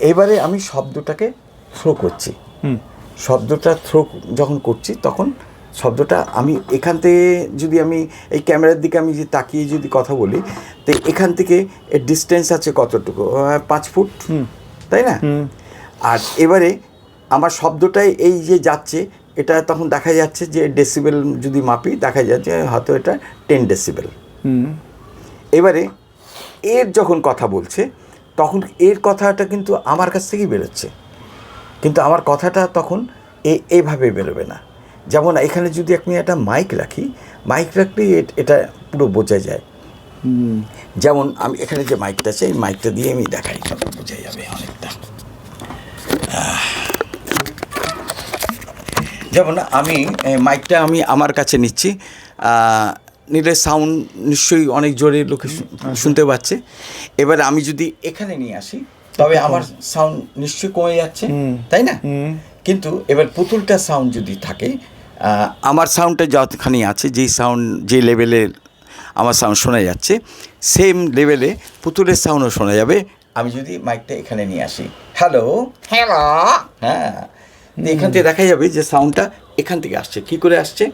এবারে আমি শব্দটাকে থ্রো করছি। হুম। শব্দটা থ্রো যখন করছি তখন শব্দটা আমি এখান থেকে যদি আমি এই ক্যামেরার দিকে আমি যে তাকিয়ে যদি কথা বলি তো এখান থেকে এর ডিস্টেন্স আছে কতটুকু? পাঁচ ফুট? তাই না? আর এবারে আমার শব্দটাই এই যে যাচ্ছে এটা তখন দেখা যাচ্ছে যে ডেসিবেল যদি মাপি দেখা যাচ্ছে হয়তো এটা টেন ডেসিবেল এবারে এর যখন কথা বলছে তখন এর কথাটা কিন্তু আমার কাছ থেকেই বেরোচ্ছে। কিন্তু আমার কথাটা তখন এ এইভাবে বেরোবে না। যেমন এখানে যদি আপনি একটা মাইক রাখি মাইক রাখলেই এটা পুরো বোঝা যায়। যেমন আমি এখানে যে মাইকটা আছে এই মাইকটা দিয়ে আমি দেখাই তখন বোঝা যাবে অনেকটা। যেমন আমি মাইকটা আমি আমার কাছে নিচ্ছি নিলে সাউন্ড নিশ্চয়ই অনেক জোরে লোকে শুনতে পাচ্ছে। এবার আমি যদি এখানে নিয়ে আসি তবে আমার সাউন্ড নিশ্চয়ই কমে যাচ্ছে তাই না? কিন্তু এবার পুতুলটা সাউন্ড যদি থাকে আমার সাউন্ডটা যতখানি আছে যেই সাউন্ড যে লেভেলে আমার সাউন্ড শোনা যাচ্ছে সেম লেভেলে পুতুলের সাউন্ডও শোনা যাবে। আমি যদি মাইকটা এখানে নিয়ে আসি। হ্যালো হ্যালো হ্যাঁ। এখান থেকে দেখা যাবে যে সাউন্ডটা এখান থেকে আসছে। কি করে আসছে?